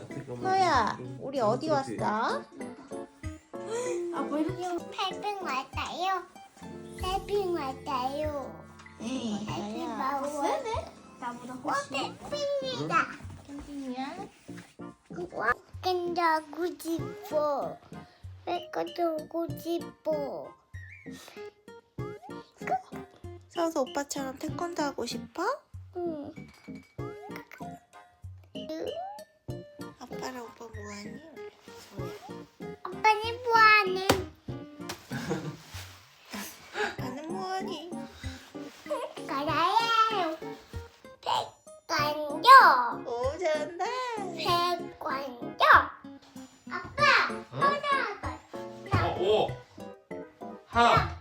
여기 아, 잠깐만. 서야 좀- 우리 어디 그렇지. 왔어? 팔빙 왔다요. 팔빙 왔다요. 팔빙 서야 와요. 나보다 와, 팔빙이다. 캠핑이야? 와, 간다고 싶어. 내거 들고 싶어. 서서 오빠처럼 태권도 하고 싶어? 응. 아빠랑 오빠 뭐하니? 아빠는 뭐하는? 아빠는 뭐하니? 가라예요. 태권도. 오 잘한다. 태권도. 아빠, 어? 하나, 어, 오. 하. 태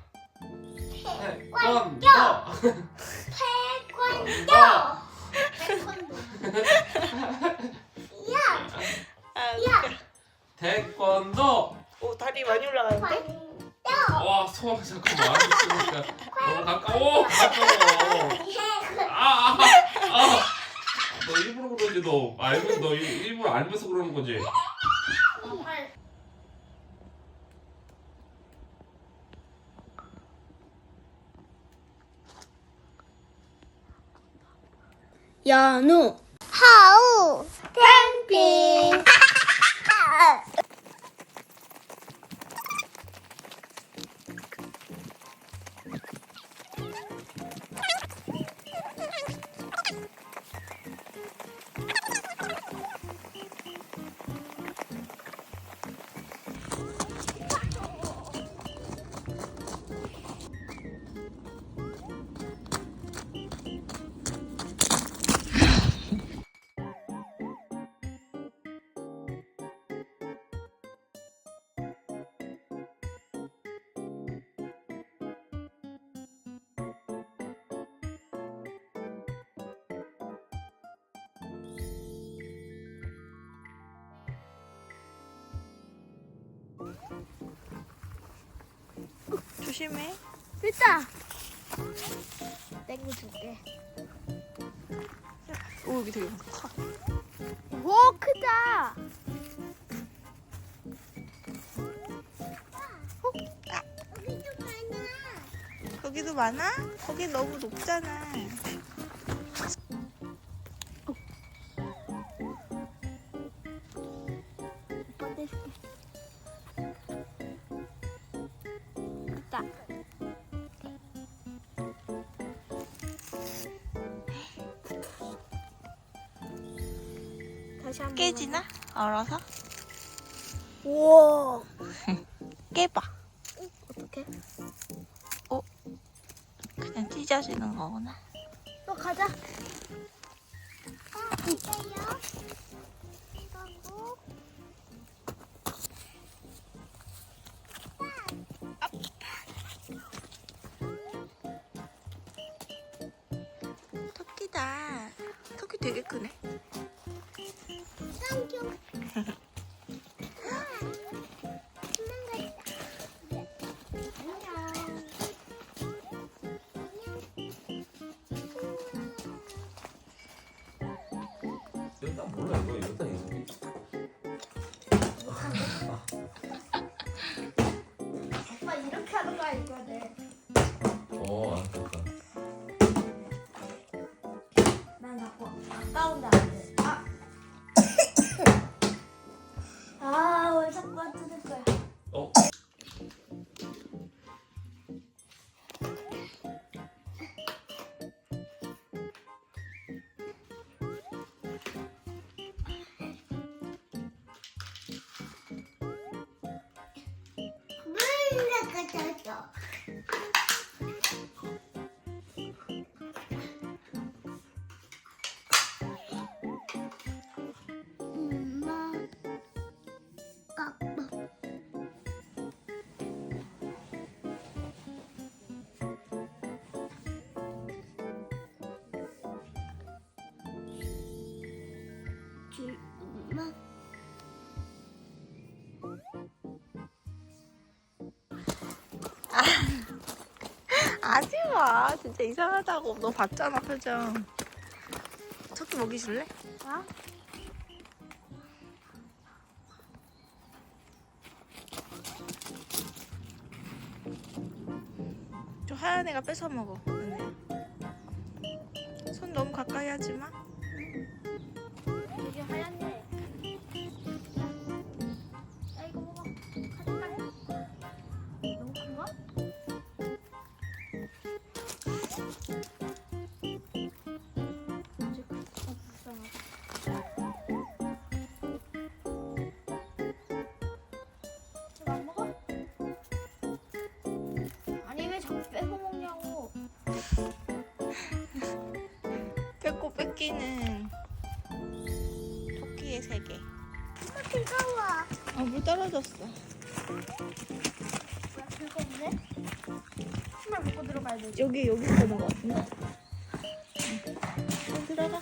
연우 하우 캠핑. 조심해. 됐다. 땡구 줄게. 오 여기 되게 커. 오 크다. 여기도 많아. 거기도 많아? 거기 너무 높잖아. 깨지나? 얼어서? 우와. 깨봐. 어떻게? 그냥 찢어지는 거구나. 또 가자. 아, 이거요? 이거고. 토끼다. 토끼 되게 크네. 이 물나 마. 진짜 이상하다고. 너 봤잖아, 표정. 토끼 먹이 줄래? 어? 저 하얀 애가 뺏어 먹어. 손 너무 가까이 하지 마. 아직 어, 불쌍하다. 이거 안 먹어? 아니 왜 자꾸 뺏어 먹냐고. 뺏고 뺏기는 토끼의 세계. 엄마 뜨거워. 아, 물 떨어졌어. 여기, 여기 있는 것 같은데? 들어가.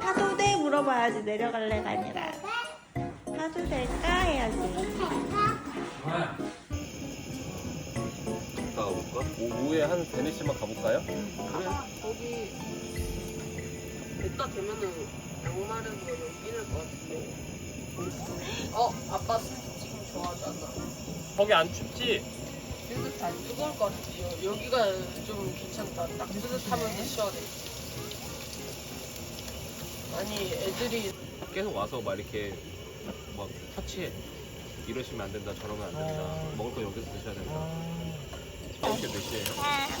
타도 돼? 물어봐야지. 내려갈래가 아니라. 타도 될까? 해야지. 갔다 가볼까? 오후에 한 베네시만 가볼까요? 거기 이따 되면은 양말에서 연기낼 것 같은데. 어, 아빠 지금 좋아하잖아. 거기 안 춥지? 뜨뜻 안 뜨거울 것 같아요. 여기가 좀 괜찮다. 딱 뜨뜻하면서 시원해. 아니 애들이 계속 와서 막 이렇게 막 터치해. 이러시면 안 된다, 저러면 안 된다. 먹을 거 여기서 드셔야 된다. 이렇게 몇 시에요?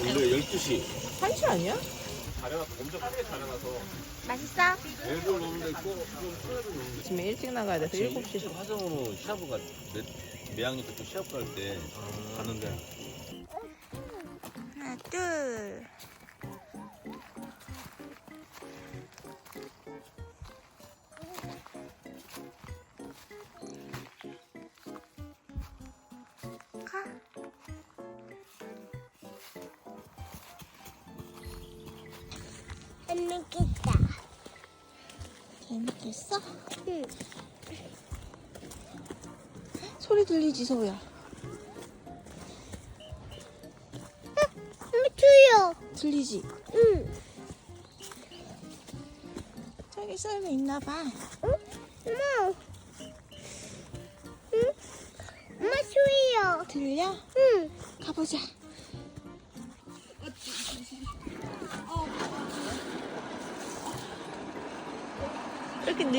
오늘 12시. 1시 아니야? 자려놔서 엄청 크게 자려놔서 맛있어? 애들 노는 데 있고 좀 소애들 노는 데 아침에 일찍 나가야 돼서 7시. 일찍 화정으로 시합을 가, 몇, 매학년 때또 시합 갈때 갔는데 하나, 둘. 가. 재밌겠다. 재밌겠어? 응. 소리 들리지, 서우야? 엄마 추요. 들리지? 응. 저기 썰매 있나 봐. 엄마. 응? 엄마 추요. 들려? 응. 가보자.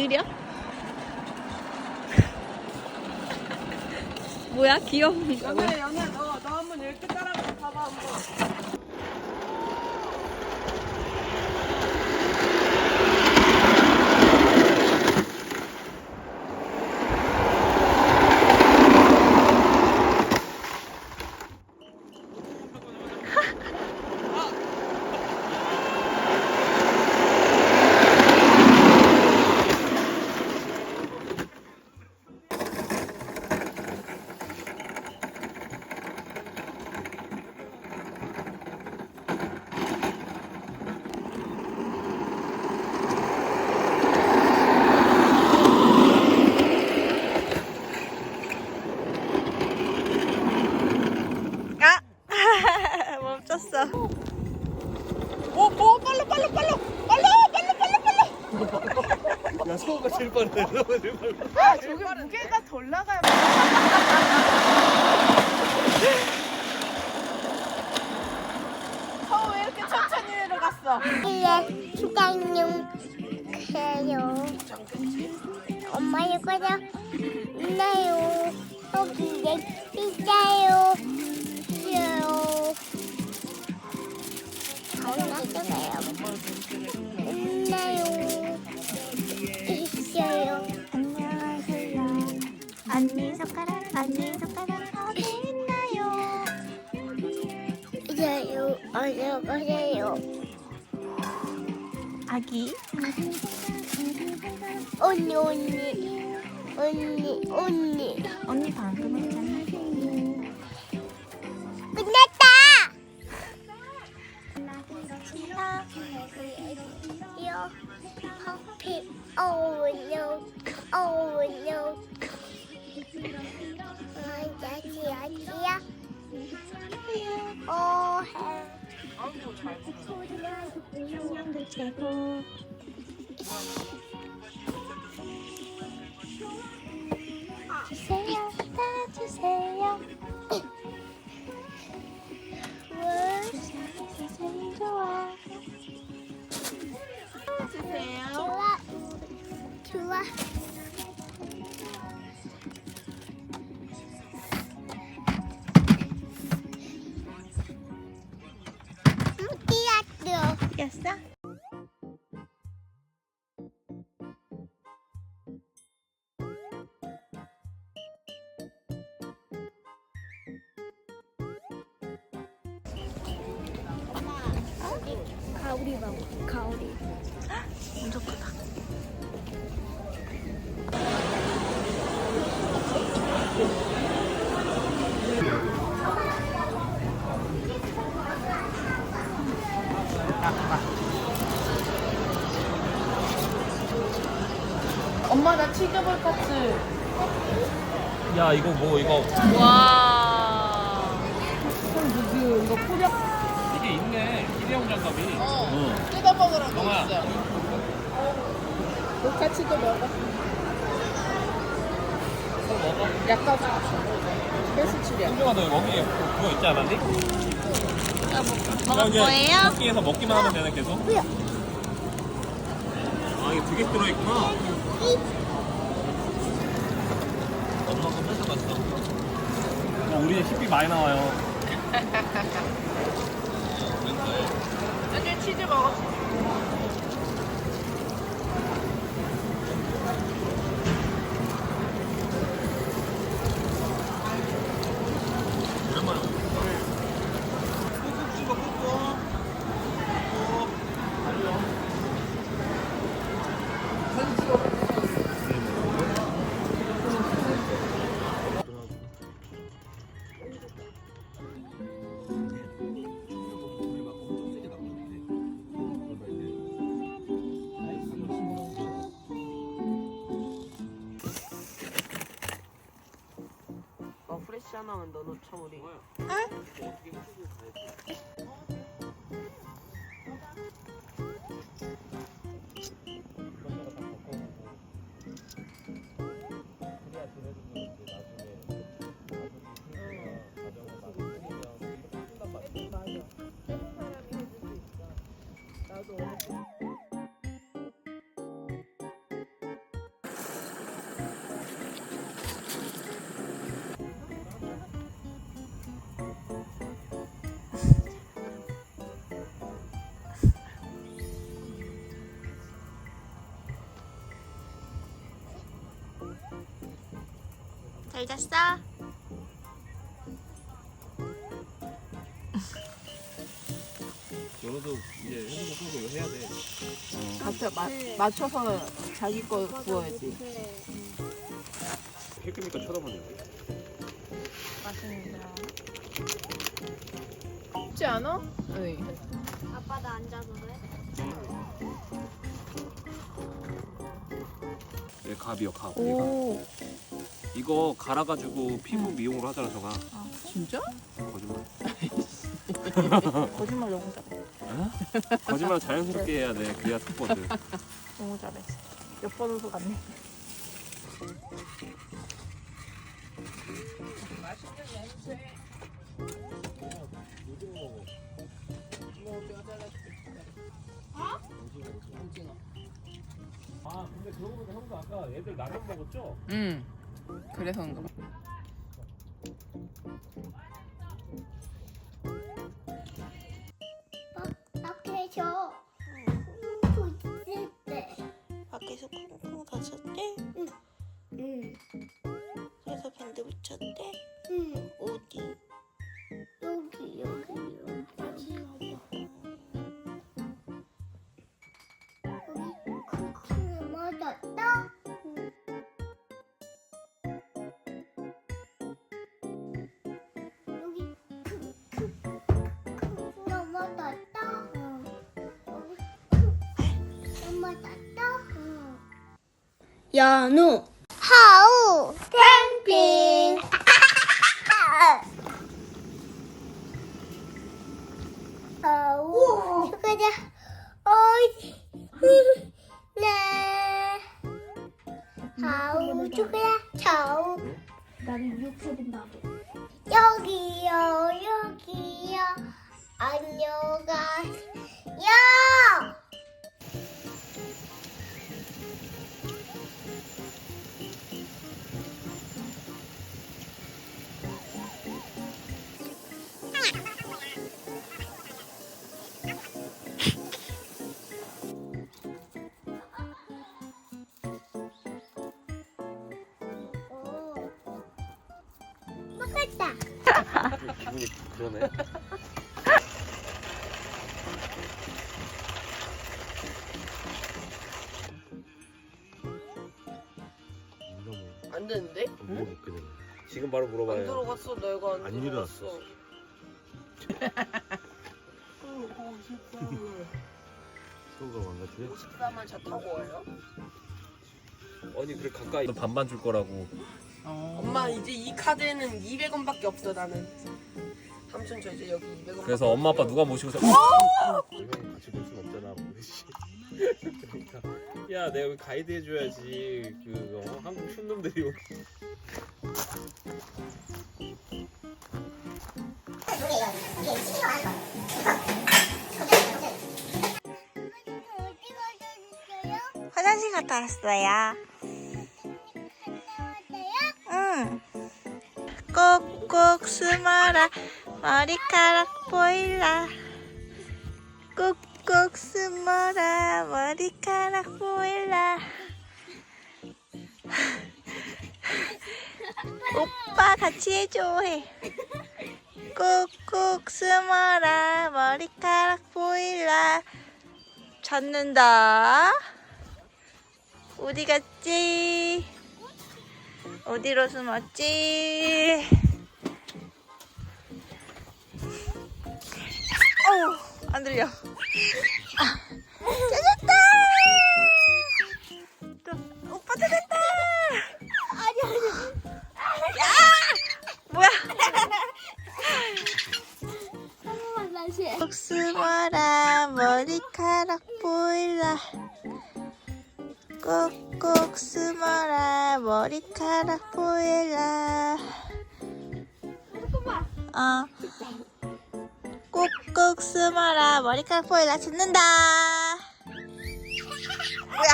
느려? 뭐야 귀여운 거? 연애 연애 너너 한번 이렇게 따라가 봐봐 한번. 있나요? 있어요. 안녕하세요. 언니 손가락, 언니 손가락 어디 있나요? 있어요. 안녕하세요. 아기. 언니 언니 언니 언니 언니 방금 아이고 잘 먹어. 주세요, 다 주세요. 와, 세상이 좋아. 주세요. 좋아, 좋아. 됐어? 가오리 봐, 가오리. 엄청 크다. 엄마 나 치즈볼 카츠. 야 이거 뭐 이거 와. 그 이거 포장. 이게 있네. 일회용 장갑이. 어. 뜯어 먹으라고 영아. 있어. 볼카치도 먹어. 약간 헬스치료. 현정아 너 여기에 그거 있지 않았니? 먹을 거예요? 토끼에서 먹기만 하면 되는 계속? 아 이게 두개 들어있구나 엄마가 뺏어갔어 어, 우리 식비 많이 나와요 현재 치즈 먹어. 오랜만에 넣어놓자 우 잘 잤어? 너도 이제 핸드폰 끄고 이거 해야 돼 같이 마, 맞춰서 자기 거 구워야지. 헬크니까 쳐다보네 맛있는데요. 쉽지 않아? 네. 아빠 나 앉아도 돼? 네, 갑이요 갑 오. 이거 갈아가지고 피부 미용을 하잖아 저가 진짜? 거짓말 거짓말 너무 잘해. 거짓말 자연스럽게 해야 돼 그래야 특거든 너무 잘했어. 몇 번도 갔네. 아 근데 그러고 보니까 형도 아까 애들 라면 먹었죠? 응. 그래서 그런가 연우. 하우 캠핑. 하우. 가자 어이. 네. 하우 죽어야. 차우. 나는 이렇게 된다고. 여기요 여기요. 안녕하세요 그러네. 안 되는데? 되네. 지금 바로 안 물어봐요. 들어갔어 내가 안, 안 들어갔어. 소가 망가지네. 54만 차 타고 와요? 아니 그래 가까이 반반 줄 거라고. 엄마 이제 이 카드에는 200원밖에 없어 나는 삼촌 저 이제 여기 200원 그래서 엄마 아빠 누가 모시고 사? 형이 같이 볼 순 없잖아. 모르지. 그러니까 야 내가 여기 가이드 해줘야지. 그 어, 한국 촌놈들이 오- 화장실 갔다 왔어요. 응. 꼭꼭 숨어라 머리카락 보일라. 꼭꼭 숨어라 머리카락 보일라. 오빠 같이 해줘 해. 꼭꼭 숨어라 머리카락 보일라. 찾는다. 어디 갔지? 어디로 숨었지? 어우, 안 들려. 아, 찾았다! 또, 오빠 찾았다! 아니, 아니. 야! 뭐야? 꼭 숨어라, 머리카락 보일라. 꼭꼭 숨어라 머리카락 머리카락 보일라 찾는다 뭐야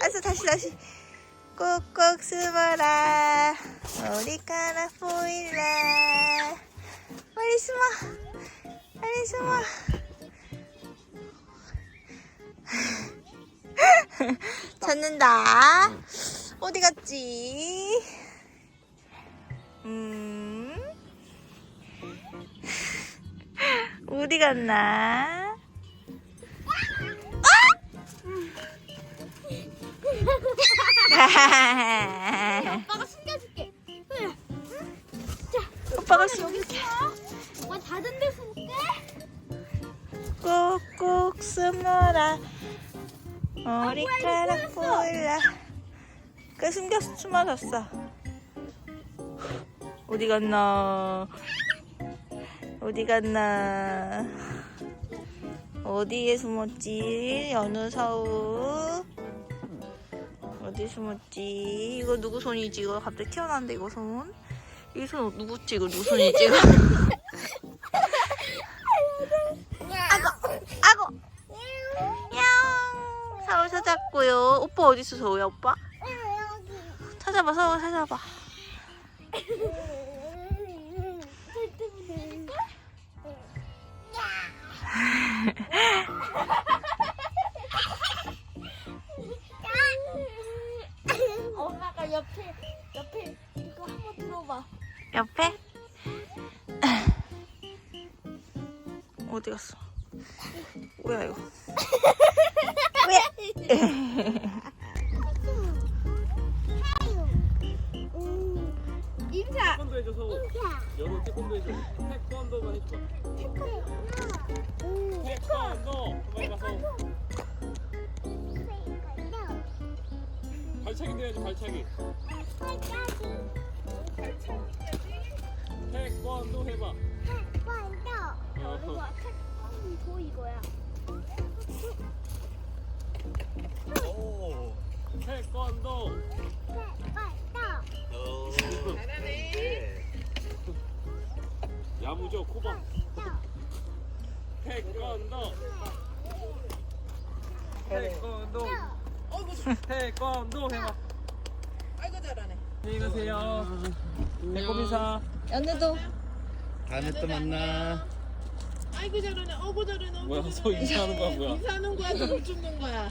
알았어 다시 다시 꼭꼭 숨어라 머리카락 보일라 빨리 숨어 빨리 숨어 찾는다. 어디 갔지? 음. 어디 갔나? 오빠가 숨겨줄게 오빠가 숨길게. 오빠 닫은 데 숨게 꼭꼭 숨어라. 머리카락 보일라. 그 숨겼 숨어졌어. 어디 갔나? 어디 갔나? 어디에 숨었지? 어느 사우? 어디 숨었지? 이거 누구 손이지? 이거 갑자기 튀어나왔는데 이거 손? 이 손 누구지? 이거 누구 손이지? 이거? 아고! 야 사우 찾았고요. 오빠 어디 있어, 서우야, 오빠? 찾아봐, 서우 찾아봐. 옆에 옆에 이거 한번 들어봐 옆에? 어디 갔어? 뭐야 이거? 인사 태권도 해줘 서우. 연우 태권도 해줘. 태권도만 해줘. 태권도. 가서. 가자. 발차기 돼야지 발차기. 태권도 해봐. 태권도. 이거 태권도 이거야. 오. 태권도. 태권도. 야무져 코방. 태권도. 태권도. 태권도 해봐. 안녕히 가세요. 배꼽 인사. 연우도 다음에 또 만나. 아이고 잘하네. 어구 잘하네. 어구 뭐야. 서 인사하는 거야 뭐야? 인사하는 거야. 눈 줍는 거야.